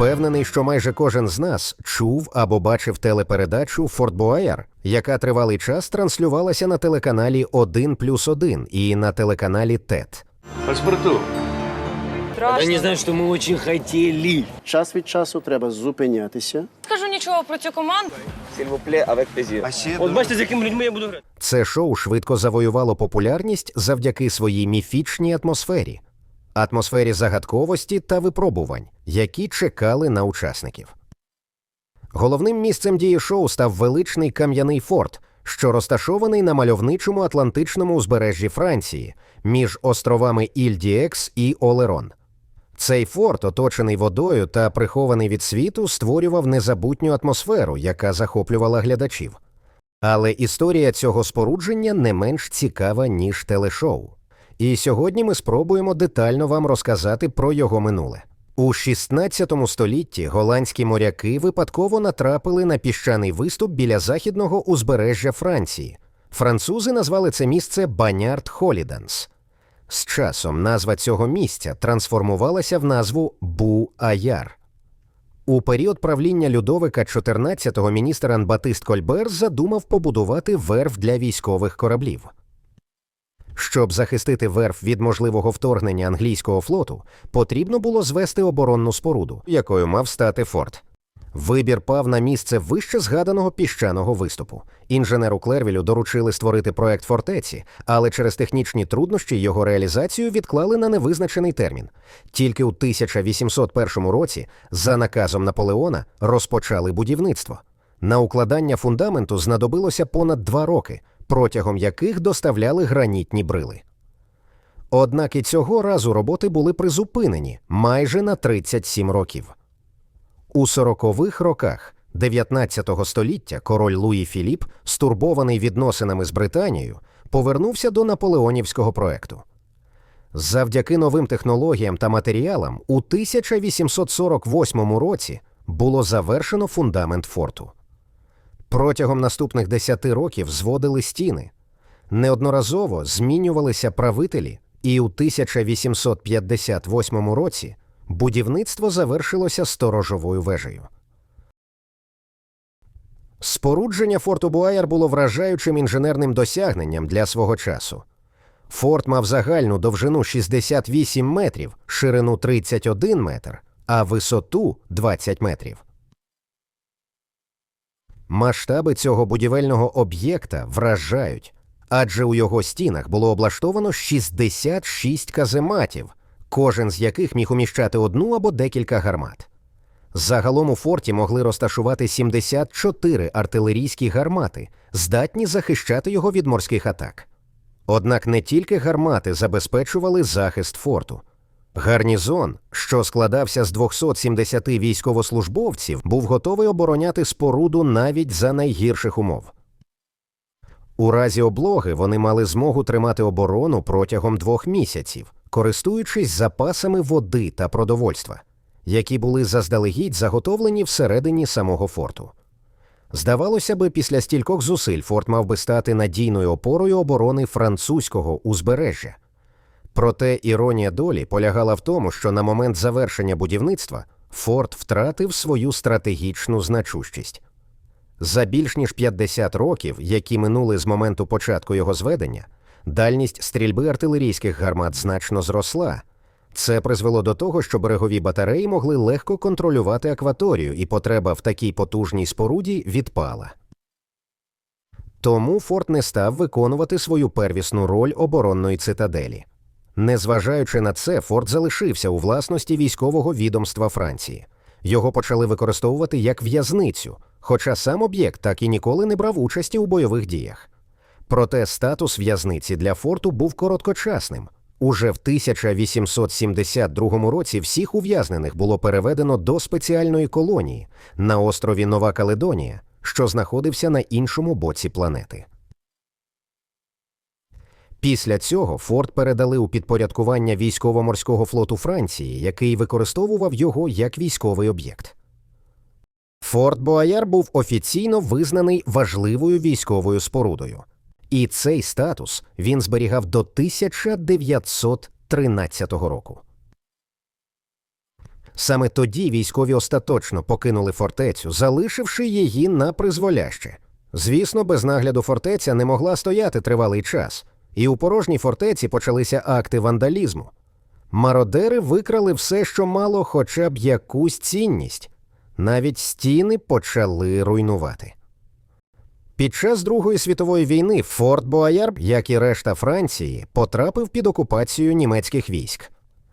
Впевнений, що майже кожен з нас чув або бачив телепередачу Форт Бояр, яка тривалий час транслювалася на телеканалі 1 плюс 1 і на телеканалі ТЕТ. Паспорту. Они знают, что мы очень хотели. Час від часу треба зупинятися. Скажу нічого про цю команду. От бачите, з якими людьми я буду грати. Це шоу швидко завоювало популярність завдяки своїй міфічній атмосфері, атмосфері загадковості та випробувань, які чекали на учасників. Головним місцем дії шоу став величний кам'яний форт, що розташований на мальовничому Атлантичному узбережжі Франції між островами Іль-Діекс і Олерон. Цей форт, оточений водою та прихований від світу, створював незабутню атмосферу, яка захоплювала глядачів. Але історія цього спорудження не менш цікава, ніж телешоу. І сьогодні ми спробуємо детально вам розказати про його минуле. У 16 столітті голландські моряки випадково натрапили на піщаний виступ біля західного узбережжя Франції. Французи назвали це місце Банярд Холіданс. З часом назва цього місця трансформувалася в назву Бу-Аяр. У період правління Людовика XIV міністр Анбатист Кольбер задумав побудувати верф для військових кораблів. Щоб захистити верф від можливого вторгнення англійського флоту, потрібно було звести оборонну споруду, якою мав стати форт. Вибір пав на місце вище згаданого піщаного виступу. Інженеру Клервілю доручили створити проект фортеці, але через технічні труднощі його реалізацію відклали на невизначений термін. Тільки у 1801 році, за наказом Наполеона, розпочали будівництво. На укладання фундаменту знадобилося понад два роки, протягом яких доставляли гранітні брили. Однак і цього разу роботи були призупинені майже на 37 років. У сорокових роках 19 століття король Луї Філіп, стурбований відносинами з Британією, повернувся до наполеонівського проекту. Завдяки новим технологіям та матеріалам у 1848 році було завершено фундамент форту. Протягом наступних 10 років зводили стіни, неодноразово змінювалися правителі, і у 1858 році будівництво завершилося сторожовою вежею. Спорудження форту Буаяр було вражаючим інженерним досягненням для свого часу. Форт мав загальну довжину 68 метрів, ширину 31 метр, а висоту 20 метрів. Масштаби цього будівельного об'єкта вражають, адже у його стінах було облаштовано 66 казематів, кожен з яких міг уміщати одну або декілька гармат. Загалом у форті могли розташувати 74 артилерійські гармати, здатні захищати його від морських атак. Однак не тільки гармати забезпечували захист форту. Гарнізон, що складався з 270 військовослужбовців, був готовий обороняти споруду навіть за найгірших умов. У разі облоги вони мали змогу тримати оборону протягом двох місяців, користуючись запасами води та продовольства, які були заздалегідь заготовлені всередині самого форту. Здавалося би, після стількох зусиль форт мав би стати надійною опорою оборони французького узбережжя. Проте іронія долі полягала в тому, що на момент завершення будівництва форт втратив свою стратегічну значущість. За більш ніж 50 років, які минули з моменту початку його зведення, дальність стрільби артилерійських гармат значно зросла. Це призвело до того, що берегові батареї могли легко контролювати акваторію, і потреба в такій потужній споруді відпала. Тому форт не став виконувати свою первісну роль оборонної цитаделі. Незважаючи на це, форт залишився у власності військового відомства Франції. Його почали використовувати як в'язницю, хоча сам об'єкт так і ніколи не брав участі у бойових діях. Проте статус в'язниці для форту був короткочасним. Уже в 1872 році всіх ув'язнених було переведено до спеціальної колонії на острові Нова Каледонія, що знаходився на іншому боці планети. Після цього форт передали у підпорядкування військово-морського флоту Франції, який використовував його як військовий об'єкт. Форт Боаяр був офіційно визнаний важливою військовою спорудою, і цей статус він зберігав до 1913 року. Саме тоді військові остаточно покинули фортецю, залишивши її на призволяще. Звісно, без нагляду фортеця не могла стояти тривалий час, і у порожній фортеці почалися акти вандалізму. Мародери викрали все, що мало хоча б якусь цінність. Навіть стіни почали руйнувати. Під час Другої світової війни Форт Бояр, як і решта Франції, потрапив під окупацію німецьких військ.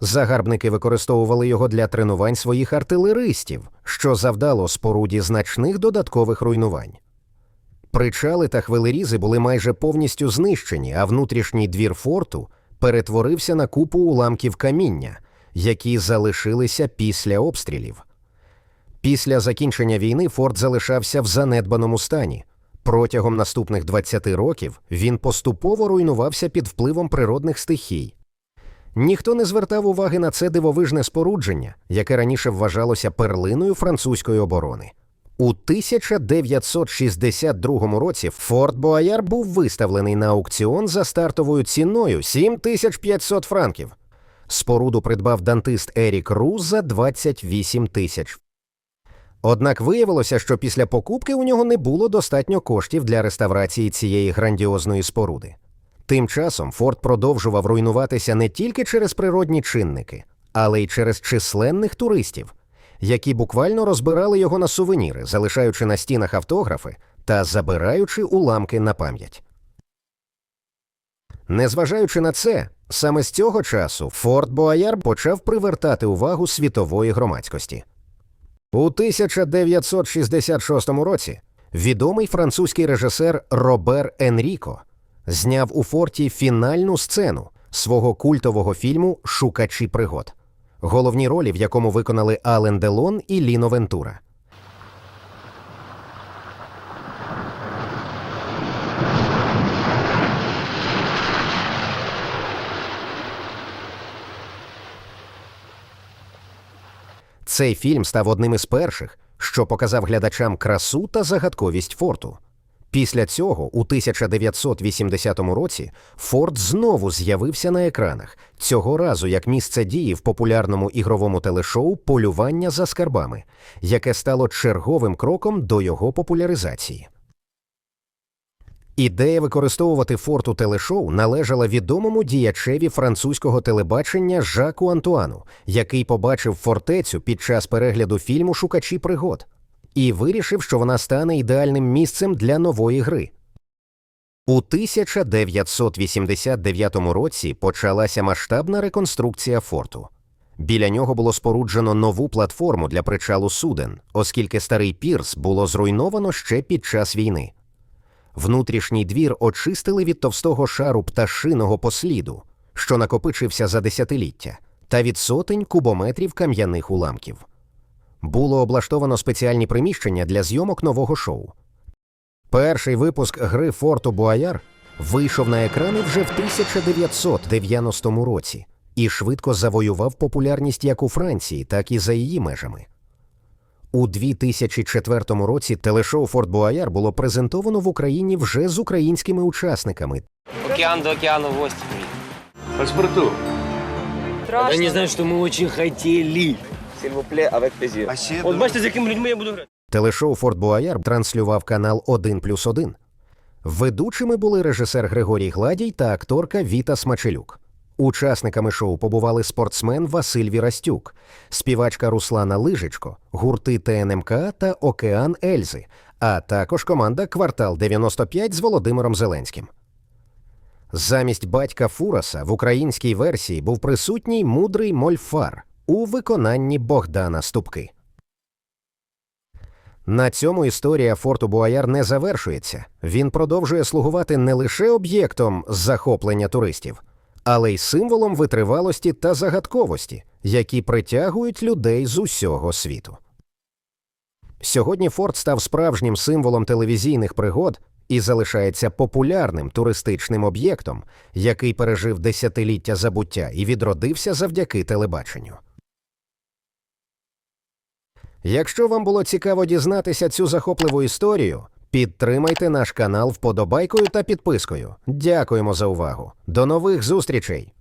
Загарбники використовували його для тренувань своїх артилеристів, що завдало споруді значних додаткових руйнувань. Причали та хвилерізи були майже повністю знищені, а внутрішній двір форту перетворився на купу уламків каміння, які залишилися після обстрілів. Після закінчення війни форт залишався в занедбаному стані. Протягом наступних 20 років він поступово руйнувався під впливом природних стихій. Ніхто не звертав уваги на це дивовижне спорудження, яке раніше вважалося перлиною французької оборони. У 1962 році Форт Бояр був виставлений на аукціон за стартовою ціною 7500 франків. Споруду придбав дантист Ерік Рус за 28 тисяч. Однак виявилося, що після покупки у нього не було достатньо коштів для реставрації цієї грандіозної споруди. Тим часом форт продовжував руйнуватися не тільки через природні чинники, але й через численних туристів, які буквально розбирали його на сувеніри, залишаючи на стінах автографи та забираючи уламки на пам'ять. Незважаючи на це, саме з цього часу Форт Бояр почав привертати увагу світової громадськості. У 1966 році відомий французький режисер Робер Енріко зняв у форті фінальну сцену свого культового фільму Шукачі пригод, головні ролі в якому виконали Ален Делон і Ліно Вентура. Цей фільм став одним із перших, що показав глядачам красу та загадковість форту. Після цього, у 1980 році, Форт знову з'явився на екранах, цього разу як місце дії в популярному ігровому телешоу Полювання за скарбами, яке стало черговим кроком до його популяризації. Ідея використовувати форт у телешоу належала відомому діячеві французького телебачення Жаку Антуану, який побачив фортецю під час перегляду фільму Шукачі пригод і вирішив, що вона стане ідеальним місцем для нової гри. У 1989 році почалася масштабна реконструкція форту. Біля нього було споруджено нову платформу для причалу суден, оскільки старий пірс було зруйновано ще під час війни. Внутрішній двір очистили від товстого шару пташиного посліду, що накопичився за десятиліття, та від сотень кубометрів кам'яних уламків. Було облаштовано спеціальні приміщення для зйомок нового шоу. Перший випуск гри Форту Буаяр вийшов на екрани вже в 1990 році і швидко завоював популярність як у Франції, так і за її межами. У 2004 році телешоу Форт Буаяр було презентовано в Україні вже з українськими учасниками. Океан до океану в. Паспорту. Да не знаю, что мы очень хотели. S'il vous plaît. От бачите, з якими людьми я буду грати. Телешоу Форт Буаяр транслював канал 1 плюс 1. Ведучими були режисер Григорій Гладій та акторка Віта Смачелюк. Учасниками шоу побували спортсмен Василь Вірастюк, співачка Руслана Лижичко, гурти ТНМК та Океан Ельзи, а також команда Квартал 95 з Володимиром Зеленським. Замість батька Фураса в українській версії був присутній мудрий Мольфар у виконанні Богдана Ступки. На цьому історія форту Буаяр не завершується. Він продовжує слугувати не лише об'єктом захоплення туристів, але й символом витривалості та загадковості, які притягують людей з усього світу. Сьогодні форт став справжнім символом телевізійних пригод і залишається популярним туристичним об'єктом, який пережив десятиліття забуття і відродився завдяки телебаченню. Якщо вам було цікаво дізнатися цю захопливу історію, підтримайте наш канал вподобайкою та підпискою. Дякуємо за увагу. До нових зустрічей!